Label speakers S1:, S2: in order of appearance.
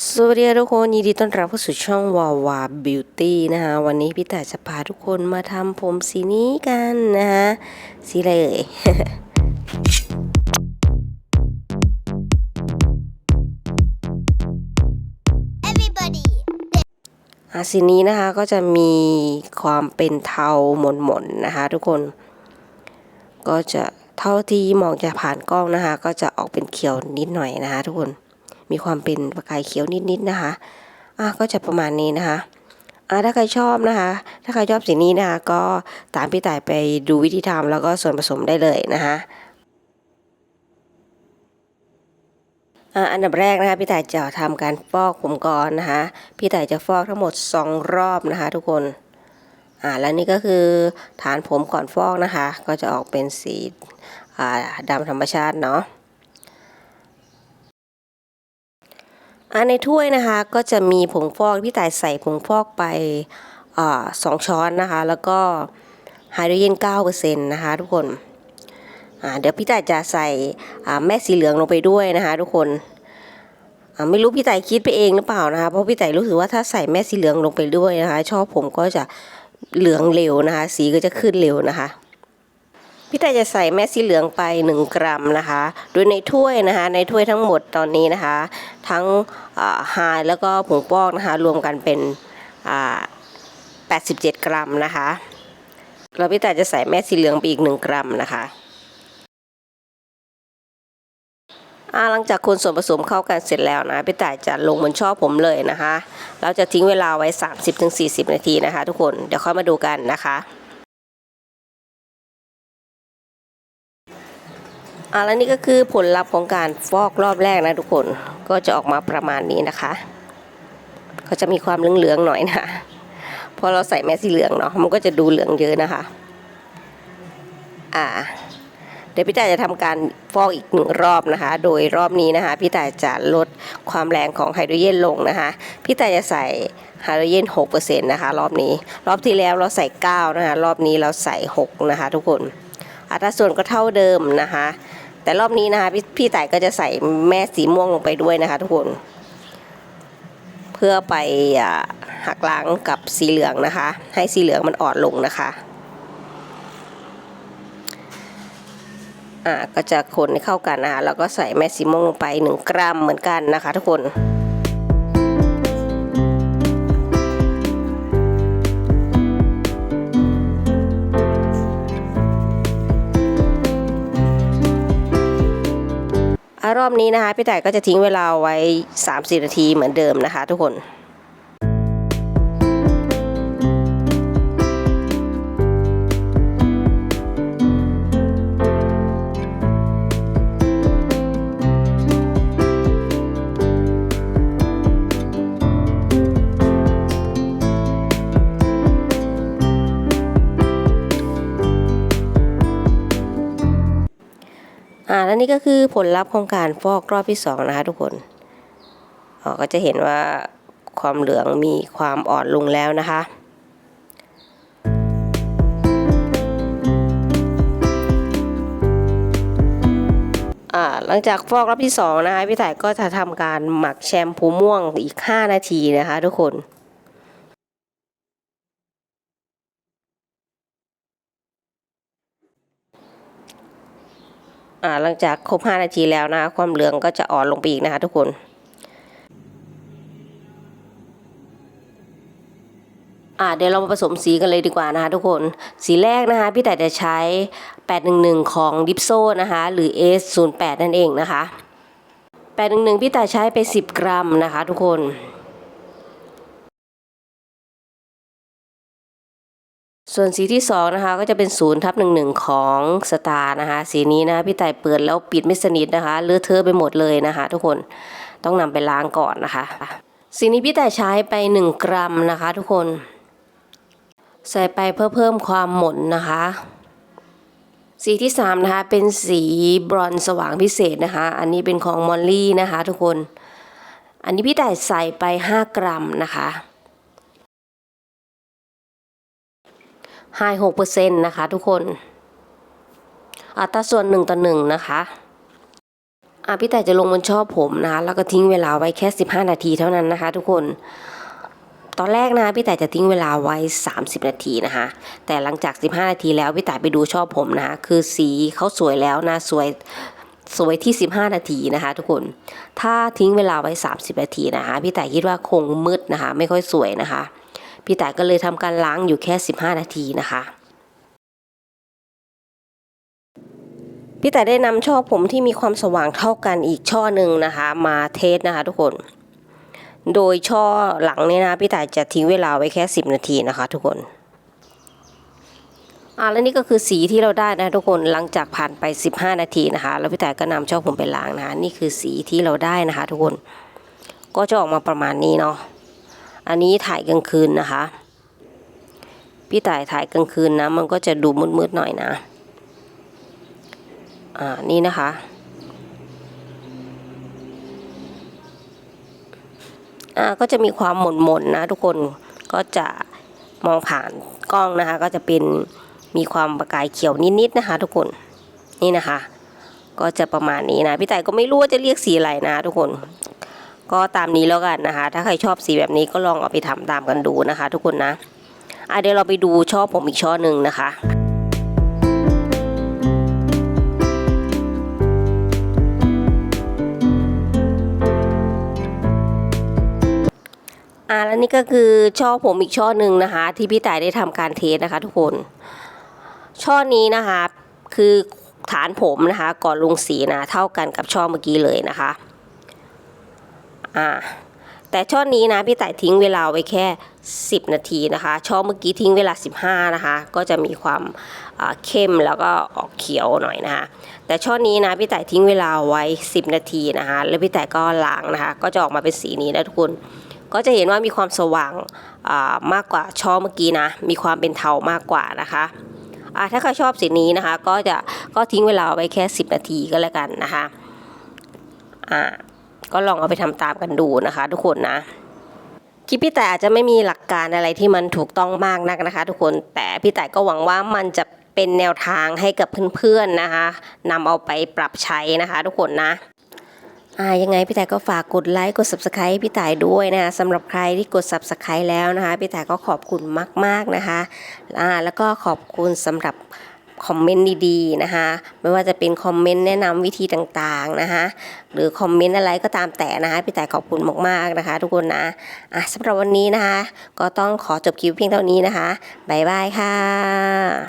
S1: สวัสดีทุกคนยินดีต้อนรับเข้าสู่ช่องวาวาบิวตี้นะคะวันนี้พี่แต่จะพาทุกคนมาทำผมสีนี้กันนะคะสีอะไรเอ่ย
S2: Everybody.
S1: อะสีนี้นะคะก็จะมีความเป็นเทาหม่นๆนะคะทุกคน ก็จะเท่าที่มองจะผ่านกล้องนะคะ ก็จะออกเป็นเขียวนิดหน่อยนะคะทุกคน มีความเป็นประกายเขียวนิดๆนะคะอะก็จะประมาณนี้นะคะอะถ้าใครชอบนะคะ ถ้าใครชอบสีนี้นะคะก็ตามพี่ต่ายไปดูวิธีทำแล้วก็ส่วนผสมได้เลยนะคะอ่าอันดับแรกนะคะพี่ต่ายจะทำการฟอกผมก่อนนะคะพี่ต่ายจะฟอกทั้งหมด 2 รอบนะคะ ทุกคนอ่าแล้วนี่ก็คือฐานผมก่อนฟอกนะคะ ก็จะออกเป็นสีอ่าดำธรรมชาติเนาะ อ่าในถ้วยนะคะก็จะมีผงฟอกพี่ต่ายใส่ผงฟอกไปอสองช้อนนะคะ แล้วก็ไฮโดรเจน9%นะคะทุกคนเดี๋ยวพี่ต่ายจะใส่แม่สีเหลืองลงไปด้วยนะคะทุกคนไม่รู้พี่ต่ายคิดไปเองหรือเปล่านะคะเพราะพี่ต่ายรู้สึกว่าถ้าใส่แม่สีเหลืองลงไปด้วยนะคะ ชอบผมก็จะเหลืองเร็วนะคะ สีก็จะขึ้นเร็วนะคะ พี่ต่ายจะใส่แม่สีเหลืองไป 1 กรัมนะคะ โดยในถ้วยนะคะ ในถ้วยทั้งหมดตอนนี้นะคะ ทั้งไฮแล้วก็ผงปอกนะคะ รวมกันเป็น 87 กรัมนะคะแล้วพี่ต่ายจะใส่แม่สีเหลืองไปอีก 1 กรัมนะคะหลังจากคนส่วนผสมเข้ากันเสร็จแล้วนะพี่ต่ายจะลงบนช่อผมเลยนะคะ เราจะทิ้งเวลาไว้ 30-40 นาทีนะคะ ทุกคน เดี๋ยวค่อยมาดูกันนะคะ อ่าแล้วนี่ก็คือผลลัพธ์ของการฟอกรอบแรกนะทุกคนก็จะออกมาประมาณนี้นะคะ ก็จะมีความเหลืองๆหน่อยนะพอเราใส่แมสสีเหลืองเนาะมันก็จะดูเหลืองเยอะนะคะ อ่า เดี๋ยวพี่ต่ายจะทำการฟอกอีกหนึ่งรอบนะคะ โดยรอบนี้นะคะ พี่ต่ายจะลดความแรงของไฮโดรเจนลงนะคะ พี่ต่ายจะใส่ไฮโดรเจน6%นะคะ รอบนี้ รอบที่แล้วเราใส่9นะคะ รอบนี้เราใส่6นะคะ ทุกคนอัตราส่วนก็เท่าเดิมนะคะ แต่รอบนี้นะคะพี่พี่ต่ายก็จะใส่แม่สีม่วงลงไปด้วยนะคะ ทุกคน เพื่อไปอหักล้างกับสีเหลืองนะคะ ให้สีเหลืองมันอ่อนลงนะคะอ่าก็จะคนให้เข้ากันนะคะแล้วก็ใส่แม่สีม่วงลงไป 1 กรัมเหมือนกันนะคะ ทุกคน อ่ารอบนี้นะคะพี่แต่ายก็จะทิ้งเวลาไว้ 3-4 นาทีเหมือนเดิมนะคะ ทุกคน อ่าแล้วนี่ก็คือผลลัพธ์ของการฟอกรอบที่สองนะคะทุกคนอ๋อก็จะเห็นว่าความเหลืองมีความอ่อนลงแล้วนะคะอ่าหลังจากฟอกรอบที่สองนะคะพี่ต่ายก็จะทำการหมักแชมพูม่วงอีก 5 นาทีนะคะทุกคน หลังจากครบ 5 นาทีแล้วนะคะความเหลืองก็จะอ่อนลงไปอีกนะคะทุกคนอ่าเดี๋ยวเรามาผสมสีกันเลยดีกว่านะคะทุกคน สีแรกนะคะพี่แต่จะใช้ 811 ของดิปโซนะคะ หรือ S08 นั่นเองนะคะ 811 พี่แต่ใช้ไป 10 กรัมนะคะทุกคน ส่วนสีที่สองนะคะก็จะเป็นศูนย์ทับหนึ่งหนึ่งของสตาร์นะคะ สีนี้นะพี่ต่เปิดแล้วปิดไม่สนิทนะคะเลอะเทอะไปหมดเลยนะคะ ทุกคนต้องนำไปล้างก่อนนะคะ สีนี้พี่ต่ใช้ไป 1 กรัมนะคะ ทุกคน ใส่ไปเพื่อเพิ่มความหม่นนะคะ สีที่3นะคะเป็นสีบรอนซ์สว่างพิเศษนะคะ อันนี้เป็นของมอลลี่นะคะ ทุกคน อันนี้พี่ต่ใส่ไป 5 กรัมนะคะ ไฮหกเปอร์เซ็นต์นะคะทุกคน อัตราส่วนหนึ่งต่อหนึ่งนะคะอะพี่แต่จะลงบนช่อผมนะแล้วก็ทิ้งเวลาไว้แค่ 15 นาทีเท่านั้นนะคะ ทุกคน ตอนแรกนะพี่แต่จะทิ้งเวลาไว้ 30 นาทีนะคะ แต่หลังจาก 15 นาทีแล้วพี่แต่ไปดูช่อผมนะคะคือสีเขาสวยแล้วนะสวยสวยที่ 15 นาทีนะคะ ทุกคน ถ้าทิ้งเวลาไว้ 30 นาทีนะคะ พี่แต่คิดว่าคงมืดนะคะ ไม่ค่อยสวยนะคะ พี่แต่ก็เลยทำการล้างอยู่แค่ 15 นาทีนะคะพี่แต่ได้นำช่อผมที่มีความสว่างเท่ากันอีกช่อหนึ่งนะคะ มาเทสนะคะทุกคน โดยช่อหลังเนี่ยนะพี่แต่จะทิ้งเวลาไว้แค่ 10 นาทีนะคะทุกคนอ่าแล้วนี่ก็คือสีที่เราได้นะทุกคนหลังจากผ่านไป 15 นาทีนะคะ แล้วพี่แต่ก็นำช่อผมไปล้างนะคะนี่คือสีที่เราได้นะคะ ทุกคนก็จะออกมาประมาณนี้เนาะ อันนี้ถ่ายกลางคืนนะคะ พี่ต่ายถ่ายกลางคืนนะ มันก็จะดูมืดๆหน่อยนะ อ่า นี่นะคะ อ่า ก็จะมีความหม่นๆนะทุกคน ก็จะมองผ่านกล้องนะคะ ก็จะเป็นมีความประกายเขียวนิดๆนะคะ ทุกคน นี่นะคะ ก็จะประมาณนี้นะ พี่ต่ายก็ไม่รู้ว่าจะเรียกสีอะไรนะ ทุกคน ก็ตามนี้แล้วกันนะคะ ถ้าใครชอบสีแบบนี้ก็ลองเอาไปทำตามกันดูนะคะ ทุกคนนะอะเดี๋ยวเราไปดูช่อผมอีกช่อหนึ่งนะคะอ่าแล้วนี่ก็คือช่อผมอีกช่อหนึ่งนะคะ ที่พี่ต่ายได้ทำการเทสนะคะ ทุกคน ช่อนี้นะคะ คือฐานผมนะคะ ก่อนลงสีนะเท่ากันกับช่อเมื่อกี้เลยนะคะ อ่าแต่ช่อนี้นะพี่ต่ายทิ้งเวลาไว้แค่ 10 นาทีนะคะ ช่อเมื่อกี้ทิ้งเวลา 15 นะคะ ก็จะมีความเข้มแล้วก็ออกเขียวหน่อยนะคะ แต่ช่อนี้นะพี่ต่ายทิ้งเวลาไว้ 10 นาทีนะคะ แล้วพี่ต่ายก็ล้างนะคะ ก็จะออกมาเป็นสีนี้นะทุกคน ก็จะเห็นว่ามีความสว่างมากกว่าช่อเมื่อกี้นะ มีความเป็นเทามากกว่านะคะอ่าถ้าใครชอบสีนี้นะคะ ก็จะก็ทิ้งเวลาไว้แค่ 10 นาทีก็แล้วกันนะคะอ่า ก็ลองเอาไปทำตามกันดูนะคะ ทุกคนนะคลิปพี่แต่อาจจะไม่มีหลักการอะไรที่มันถูกต้องมากนักนะคะ ทุกคนแต่พี่แต่ก็หวังว่ามันจะเป็นแนวทางให้กับเพื่อนๆนะคะนำเอาไปปรับใช้นะคะ ทุกคนนะอ่ายังไงพี่แต่ก็ฝากกดไลค์กด subscribe พี่แต่ด้วยนะคะสำหรับใครที่กด subscribe แล้วนะคะ พี่แต่ก็ขอบคุณมากๆนะคะอ่าแล้วก็ขอบคุณสำหรับ คอมเมนต์ดีๆนะคะ ไม่ว่าจะเป็นคอมเมนต์แนะนำวิธีต่างๆนะคะหรือคอมเมนต์อะไรก็ตามแต่นะคะพี่แต่ขอบคุณมากๆนะคะ ทุกคนนะอะสำหรับวันนี้นะคะ ก็ต้องขอจบคลิปเพียงเท่านี้นะคะบ๊ายบายค่ะ